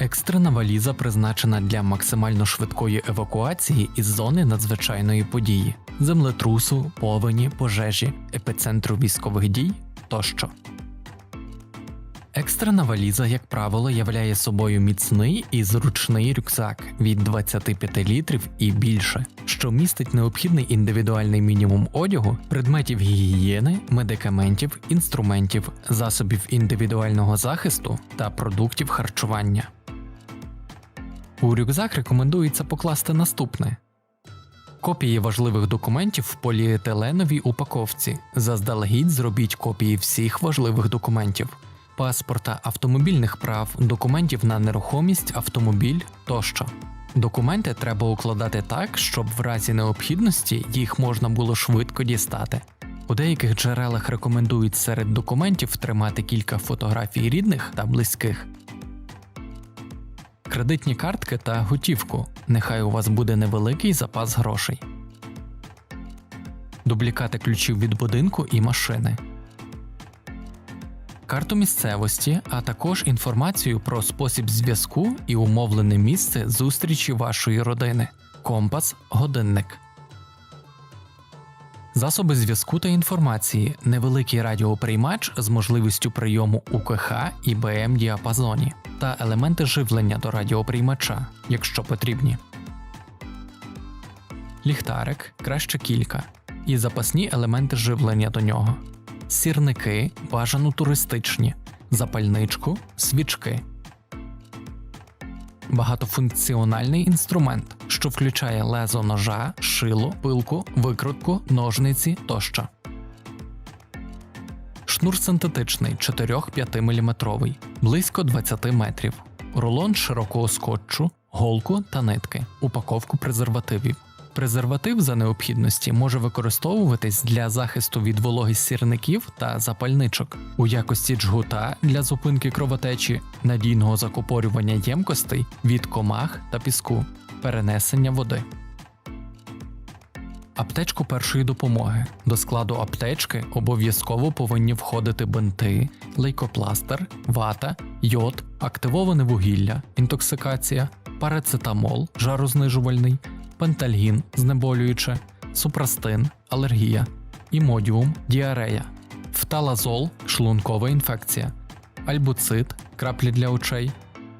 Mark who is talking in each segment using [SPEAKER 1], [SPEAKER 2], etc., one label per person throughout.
[SPEAKER 1] Екстрена валіза призначена для максимально швидкої евакуації із зони надзвичайної події, землетрусу, повені, пожежі, епіцентру військових дій тощо. Екстрена валіза, як правило, являє собою міцний і зручний рюкзак від 25 літрів і більше, що містить необхідний індивідуальний мінімум одягу, предметів гігієни, медикаментів, інструментів, засобів індивідуального захисту та продуктів харчування. У рюкзак рекомендується покласти наступне: копії важливих документів в поліетиленовій упаковці. Заздалегідь зробіть копії всіх важливих документів паспорта, автомобільних прав, документів на нерухомість, автомобіль тощо. Документи треба укладати так, щоб в разі необхідності їх можна було швидко дістати. У деяких джерелах рекомендують серед документів тримати кілька фотографій рідних та близьких. Кредитні картки та готівку. Нехай у вас буде невеликий запас грошей. Дублікати ключів від будинку і машини карту місцевості, а також інформацію про спосіб зв'язку і умовлене місце зустрічі вашої родини, компас, годинник. Засоби зв'язку та інформації, невеликий радіоприймач з можливістю прийому УКХ і БМ діапазоні та елементи живлення до радіоприймача, якщо потрібні. Ліхтарик краще кілька, і запасні елементи живлення до нього сірники, бажано туристичні, запальничку, свічки. Багатофункціональний інструмент, що включає лезо ножа, шило, пилку, викрутку, ножниці тощо. Шнур синтетичний 4-5 мм, близько 20 метрів, рулон широкого скотчу, голку та нитки, упаковку презервативів. Презерватив за необхідності може використовуватись для захисту від вологи сірників та запальничок у якості джгута для зупинки кровотечі, надійного закупорювання ємкостей від комах та піску, перенесення води. Аптечку першої допомоги. До складу аптечки обов'язково повинні входити бинти, лейкопластер, вата, йод, активоване вугілля, інтоксикація, парацетамол, жарознижувальний, пентальгін, знеболююче, супрастин, алергія, імодіум, діарея, фталазол, шлункова інфекція, альбуцит, краплі для очей,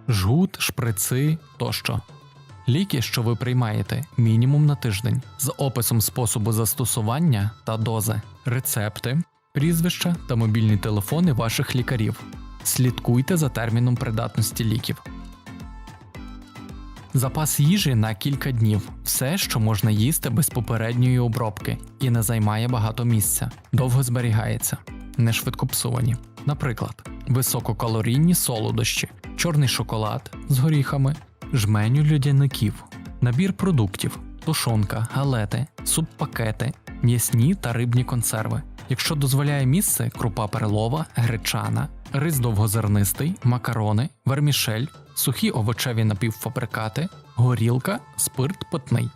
[SPEAKER 1] жгут, шприци тощо. Ліки, що ви приймаєте, мінімум на тиждень, з описом способу застосування та дози, рецепти, прізвища та мобільні телефони ваших лікарів. Слідкуйте за терміном придатності ліків. Запас їжі на кілька днів. Все, що можна їсти без попередньої обробки і не займає багато місця, довго зберігається, не швидкопсувані. Наприклад, висококалорійні солодощі, чорний шоколад з горіхами, жменю людяників, набір продуктів, тушонка, галети, субпакети, м'ясні та рибні консерви. Якщо дозволяє місце, крупа перлова, гречана, рис довгозернистий, макарони, вермішель, сухі овочеві напівфабрикати, горілка, спирт питний.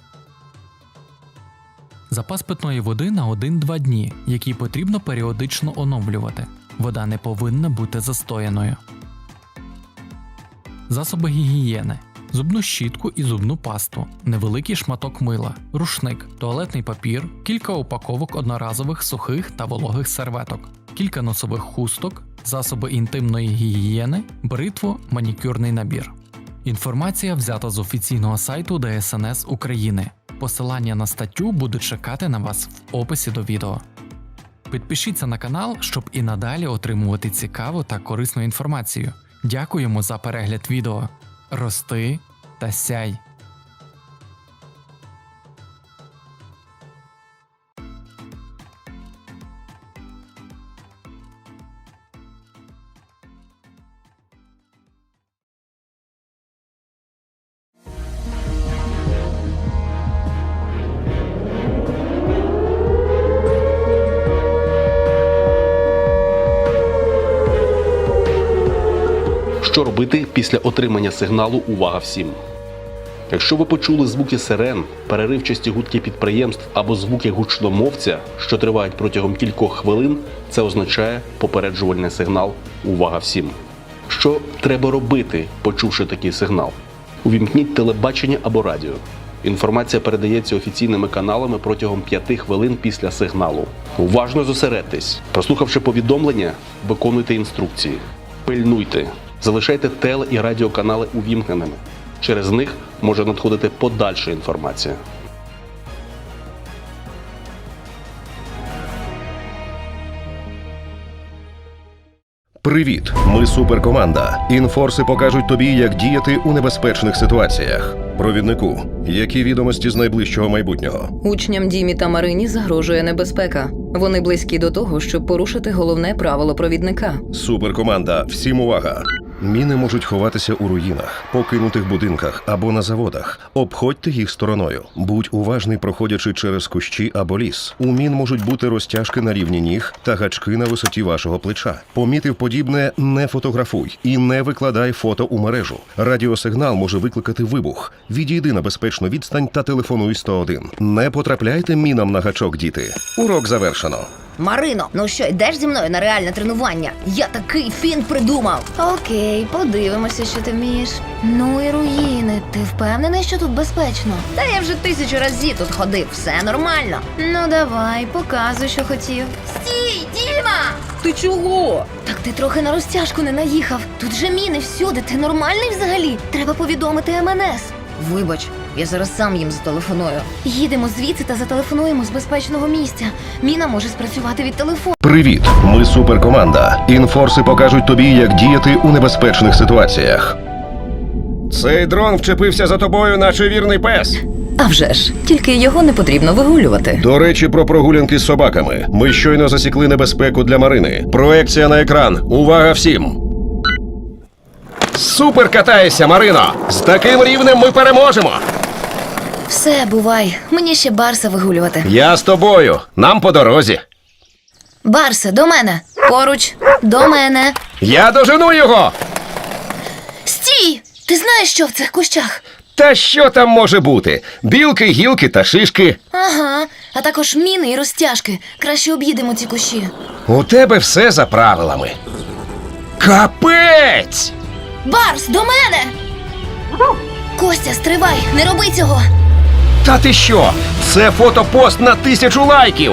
[SPEAKER 1] Запас питної води на 1-2 дні, який потрібно періодично оновлювати. Вода не повинна бути застояною. Засоби гігієни. Зубну щітку і зубну пасту, невеликий шматок мила, рушник, туалетний папір, кілька упаковок одноразових сухих та вологих серветок, кілька носових хусток, засоби інтимної гігієни, бритву, манікюрний набір. Інформація взята з офіційного сайту ДСНС України. Посилання на статтю будуть чекати на вас в описі до відео. Підпишіться на канал, щоб і надалі отримувати цікаву та корисну інформацію. Дякуємо за перегляд відео. Рости та сяй!
[SPEAKER 2] Що робити після отримання сигналу Увага всім. Якщо ви почули звуки сирен, переривчасті гудки підприємств або звуки гучномовця, що тривають протягом кількох хвилин, це означає попереджувальний сигнал Увага всім. Що треба робити, почувши такий сигнал? Увімкніть телебачення або радіо. Інформація передається офіційними каналами протягом 5 хвилин після сигналу. Уважно зосередьтесь. Прослухавши повідомлення, виконуйте інструкції. Пильнуйте. Залишайте теле і радіоканали увімкненими. Через них може надходити подальша інформація.
[SPEAKER 3] Привіт, ми суперкоманда. Інфорси покажуть тобі, як діяти у небезпечних ситуаціях. Провіднику, які відомості з найближчого майбутнього?
[SPEAKER 4] Учням Дімі та Марині загрожує небезпека. Вони близькі до того, щоб порушити головне правило провідника.
[SPEAKER 3] Суперкоманда, всім увага! Міни можуть ховатися у руїнах, покинутих будинках або на заводах. Обходьте їх стороною. Будь уважний, проходячи через кущі або ліс. У мін можуть бути розтяжки на рівні ніг та гачки на висоті вашого плеча. Помітив подібне, не фотографуй і не викладай фото у мережу. Радіосигнал може викликати вибух. Відійди на безпечну відстань та телефонуй 101. Не потрапляйте мінам на гачок, діти. Урок завершено.
[SPEAKER 5] Марино, ну що, йдеш зі мною на реальне тренування? Я такий фінт придумав.
[SPEAKER 6] Окей, подивимося, що ти вмієш. Ну і руїни. Ти впевнений, що тут безпечно?
[SPEAKER 5] Та я вже тисячу разів тут ходив, все нормально.
[SPEAKER 6] Ну давай, показуй, що хотів.
[SPEAKER 5] Стій, Діма!
[SPEAKER 4] Ти чого?
[SPEAKER 6] Так ти трохи на розтяжку не наїхав. Тут же міни всюди. Ти нормальний взагалі? Треба повідомити МНС.
[SPEAKER 5] Вибач, я зараз сам їм зателефоную.
[SPEAKER 6] Їдемо звідси та зателефонуємо з безпечного місця. Міна може спрацювати від телефону.
[SPEAKER 3] Привіт, ми суперкоманда. Інфорси покажуть тобі, як діяти у небезпечних ситуаціях. Цей дрон вчепився за тобою, наче вірний пес.
[SPEAKER 4] А вже ж, тільки його не потрібно вигулювати.
[SPEAKER 3] До речі, про прогулянки з собаками. Ми щойно засікли небезпеку для Марини. Проекція на екран. Увага всім! Супер катаєшся, Марино! З таким рівнем ми переможемо!
[SPEAKER 6] Все, бувай. Мені ще Барса вигулювати.
[SPEAKER 3] Я з тобою. Нам по дорозі.
[SPEAKER 6] Барсе, до мене. Поруч, до мене.
[SPEAKER 3] Я дожену його!
[SPEAKER 6] Стій! Ти знаєш, що в цих кущах?
[SPEAKER 3] Та що там може бути? Білки, гілки та шишки.
[SPEAKER 6] Ага, а також міни і розтяжки. Краще об'їдемо ці кущі.
[SPEAKER 3] У тебе все за правилами. Капець!
[SPEAKER 6] Барс, до мене! Костя, стривай, не роби цього!
[SPEAKER 3] Та ти що? Це фотопост на тисячу лайків.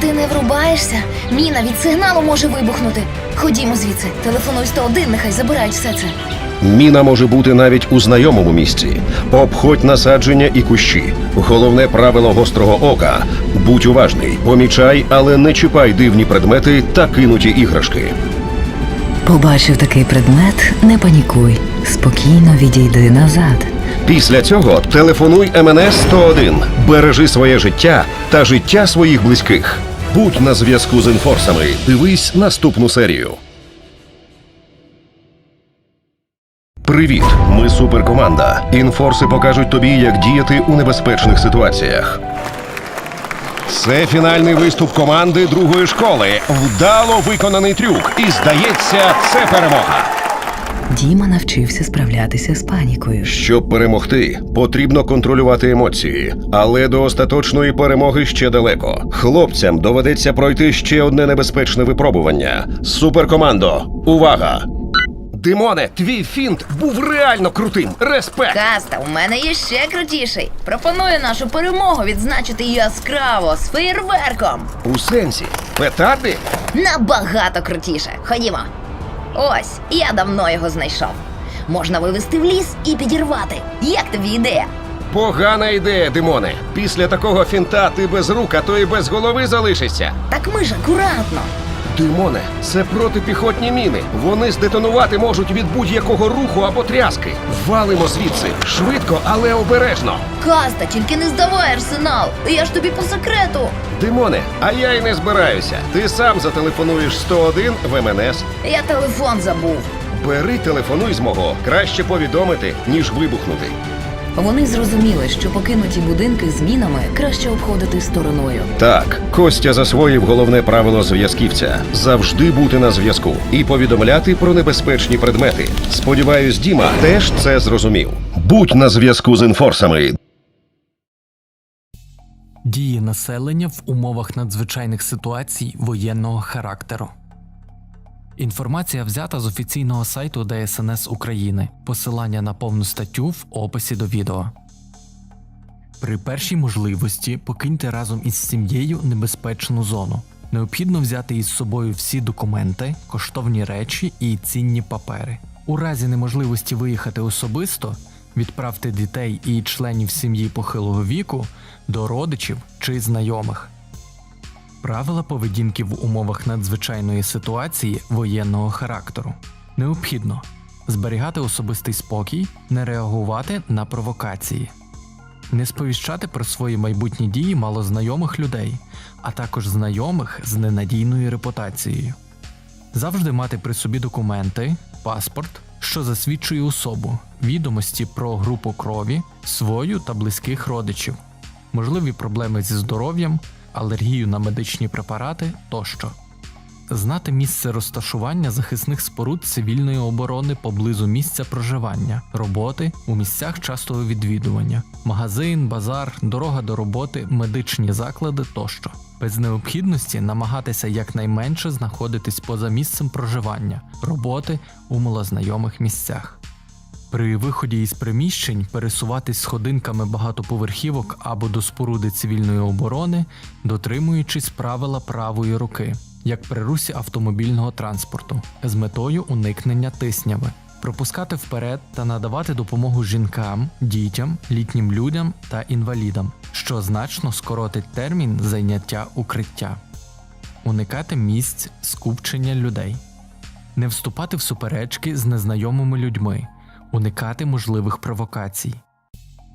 [SPEAKER 6] Ти не врубаєшся? Міна від сигналу може вибухнути. Ходімо звідси, телефонуй 101, нехай забирають все це.
[SPEAKER 3] Міна може бути навіть у знайомому місці. Обходь насадження і кущі. Головне правило гострого ока: будь уважний, помічай, але не чіпай дивні предмети та кинуті іграшки.
[SPEAKER 4] Побачив такий предмет, не панікуй. Спокійно відійди назад.
[SPEAKER 3] Після цього телефонуй МНС 101, бережи своє життя та життя своїх близьких. Будь на зв'язку з інфорсами. Дивись наступну серію. Привіт, ми суперкоманда. Інфорси покажуть тобі, як діяти у небезпечних ситуаціях. Це фінальний виступ команди другої школи. Вдало виконаний трюк. І здається, це перемога.
[SPEAKER 4] Діма навчився справлятися з панікою.
[SPEAKER 3] Щоб перемогти, потрібно контролювати емоції, але до остаточної перемоги ще далеко. Хлопцям доведеться пройти ще одне небезпечне випробування. Суперкомандо, увага! Димоне, твій фінт був реально крутим. Респект!
[SPEAKER 5] Каста, у мене є ще крутіший. Пропоную нашу перемогу відзначити яскраво з феєрверком.
[SPEAKER 3] У сенсі, петарди?
[SPEAKER 5] Набагато крутіше. Ходімо. Ось, я давно його знайшов. Можна вивезти в ліс і підірвати. Як тобі ідея?
[SPEAKER 3] Погана ідея, Димоне. Після такого фінта ти без рук, а то і без голови залишишся.
[SPEAKER 5] Так ми ж акуратно.
[SPEAKER 3] Димоне, це протипіхотні міни. Вони здетонувати можуть від будь-якого руху або тряски. Валимо звідси швидко, але обережно.
[SPEAKER 5] Каста, тільки не здавай арсенал. Я ж тобі по секрету.
[SPEAKER 3] Димоне, а я й не збираюся. Ти сам зателефонуєш 101 в МНС.
[SPEAKER 5] Я телефон забув.
[SPEAKER 3] Бери телефонуй з мого. Краще повідомити, ніж вибухнути.
[SPEAKER 4] Вони зрозуміли, що покинуті будинки з мінами краще обходити стороною.
[SPEAKER 3] Так, Костя засвоїв головне правило зв'язківця завжди бути на зв'язку і повідомляти про небезпечні предмети. Сподіваюсь, Діма теж це зрозумів. Будь на зв'язку з інфорсами.
[SPEAKER 1] Дії населення в умовах надзвичайних ситуацій воєнного характеру. Інформація взята з офіційного сайту ДСНС України. Посилання на повну статтю в описі до відео. При першій можливості покиньте разом із сім'єю небезпечну зону. Необхідно взяти із собою всі документи, коштовні речі і цінні папери. У разі неможливості виїхати особисто, відправте дітей і членів сім'ї похилого віку до родичів чи знайомих. Правила поведінки в умовах надзвичайної ситуації воєнного характеру. Необхідно зберігати особистий спокій, не реагувати на провокації, не сповіщати про свої майбутні дії малознайомих людей, а також знайомих з ненадійною репутацією. Завжди мати при собі документи, паспорт, що засвідчує особу, відомості про групу крові, свою та близьких родичів, можливі проблеми зі здоров'ям, алергію на медичні препарати тощо. Знати місце розташування захисних споруд цивільної оборони поблизу місця проживання, роботи у місцях частого відвідування, магазин, базар, дорога до роботи, медичні заклади тощо. Без необхідності намагатися якнайменше знаходитись поза місцем проживання, роботи у малознайомих місцях. При виході із приміщень пересуватись сходинками багатоповерхівок або до споруди цивільної оборони, дотримуючись правила правої руки, як при русі автомобільного транспорту, з метою уникнення тисняви, пропускати вперед та надавати допомогу жінкам, дітям, літнім людям та інвалідам, що значно скоротить термін зайняття укриття, уникати місць скупчення людей. Не вступати в суперечки з незнайомими людьми, уникати можливих провокацій.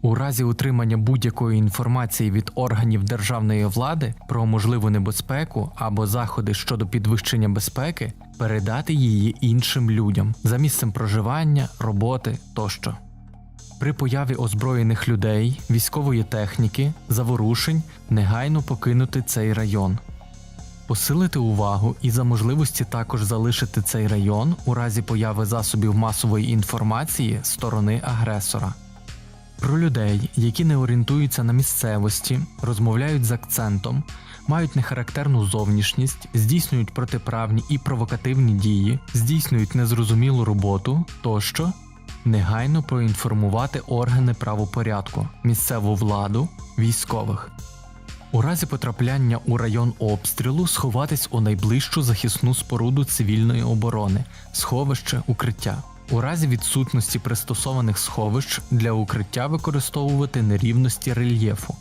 [SPEAKER 1] У разі отримання будь-якої інформації від органів державної влади про можливу небезпеку або заходи щодо підвищення безпеки, передати її іншим людям за місцем проживання, роботи тощо. При появі озброєних людей, військової техніки, заворушень негайно покинути цей район. Посилити увагу і за можливості також залишити цей район у разі появи засобів масової інформації сторони агресора. Про людей, які не орієнтуються на місцевості, розмовляють з акцентом, мають нехарактерну зовнішність, здійснюють протиправні і провокативні дії, здійснюють незрозумілу роботу тощо, негайно проінформувати органи правопорядку, місцеву владу, військових. У разі потрапляння у район обстрілу сховатись у найближчу захисну споруду цивільної оборони, сховище, укриття. У разі відсутності пристосованих сховищ для укриття використовувати нерівності рельєфу,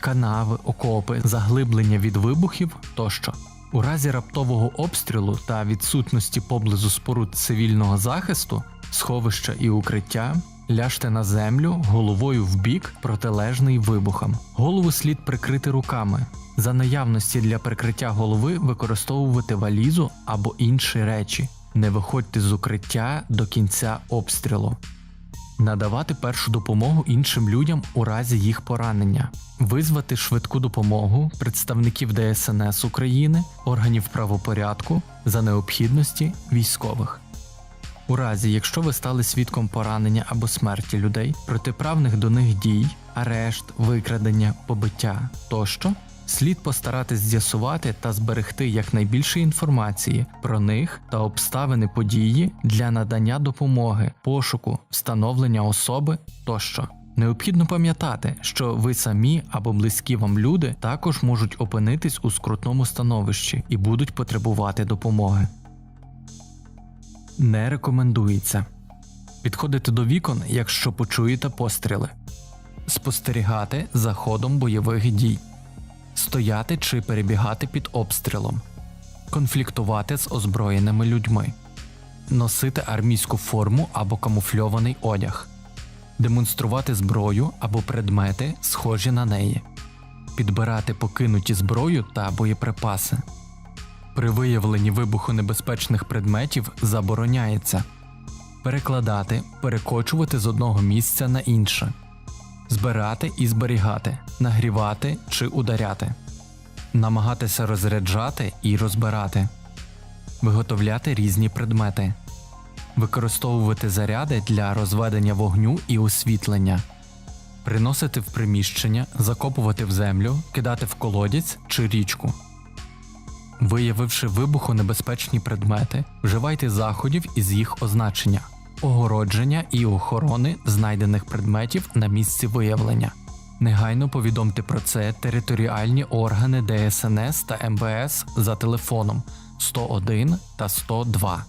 [SPEAKER 1] канави, окопи, заглиблення від вибухів тощо. У разі раптового обстрілу та відсутності поблизу споруд цивільного захисту, сховища і укриття ляжте на землю головою в бік, протилежний вибухам. Голову слід прикрити руками. За наявності для прикриття голови використовувати валізу або інші речі. Не виходьте з укриття до кінця обстрілу. Надавати першу допомогу іншим людям у разі їх поранення, визвати швидку допомогу представників ДСНС України, органів правопорядку за необхідності військових. У разі, якщо ви стали свідком поранення або смерті людей, протиправних до них дій, арешт, викрадення, побиття тощо, слід постаратись з'ясувати та зберегти якнайбільше інформації про них та обставини події для надання допомоги, пошуку, встановлення особи тощо. Необхідно пам'ятати, що ви самі або близькі вам люди також можуть опинитись у скрутному становищі і будуть потребувати допомоги. Не рекомендується. Підходити до вікон, якщо почуєте постріли, спостерігати за ходом бойових дій, стояти чи перебігати під обстрілом, конфліктувати з озброєними людьми, носити армійську форму або камуфльований одяг, демонструвати зброю або предмети, схожі на неї, підбирати покинуті зброю та боєприпаси. При виявленні вибухонебезпечних предметів забороняється перекладати, перекочувати з одного місця на інше, збирати і зберігати, нагрівати чи ударяти, намагатися розряджати і розбирати, виготовляти різні предмети, використовувати заряди для розведення вогню і освітлення, приносити в приміщення, закопувати в землю, кидати в колодязь чи річку Виявивши вибухонебезпечні предмети, вживайте заходів із їх означення, огородження і охорони знайдених предметів на місці виявлення. Негайно повідомте про це територіальні органи ДСНС та МВС за телефоном 101 та 102.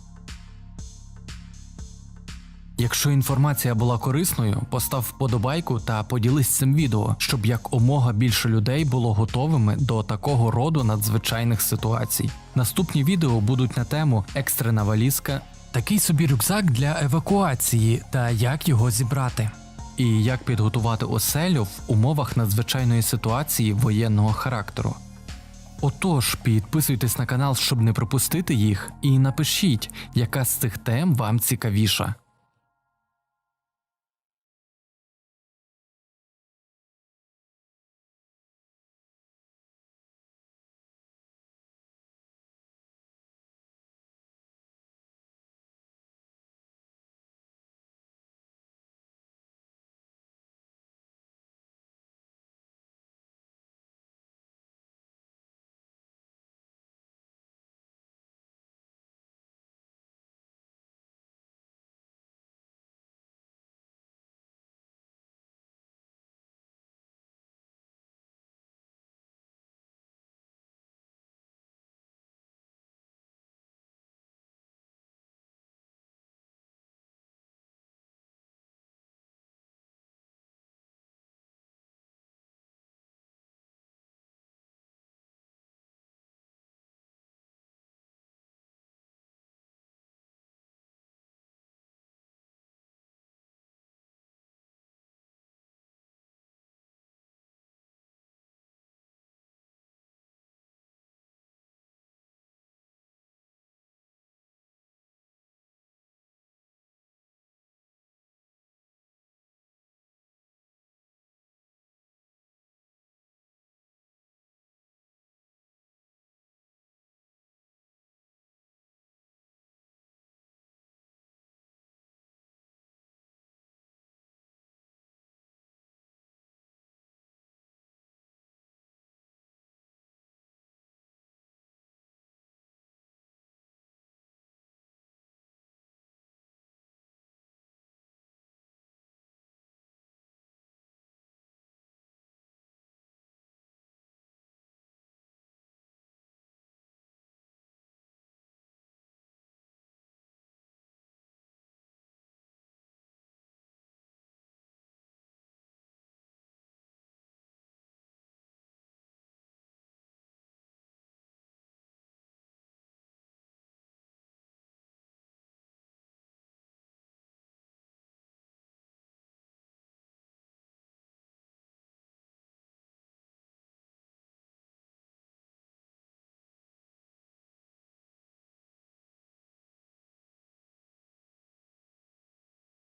[SPEAKER 1] Якщо інформація була корисною, постав вподобайку та поділись цим відео, щоб якомога більше людей було готовими до такого роду надзвичайних ситуацій. Наступні відео будуть на тему екстрена валізка, такий собі рюкзак для евакуації та як його зібрати, і як підготувати оселю в умовах надзвичайної ситуації воєнного характеру. Отож, підписуйтесь на канал, щоб не пропустити їх, і напишіть, яка з цих тем вам цікавіша.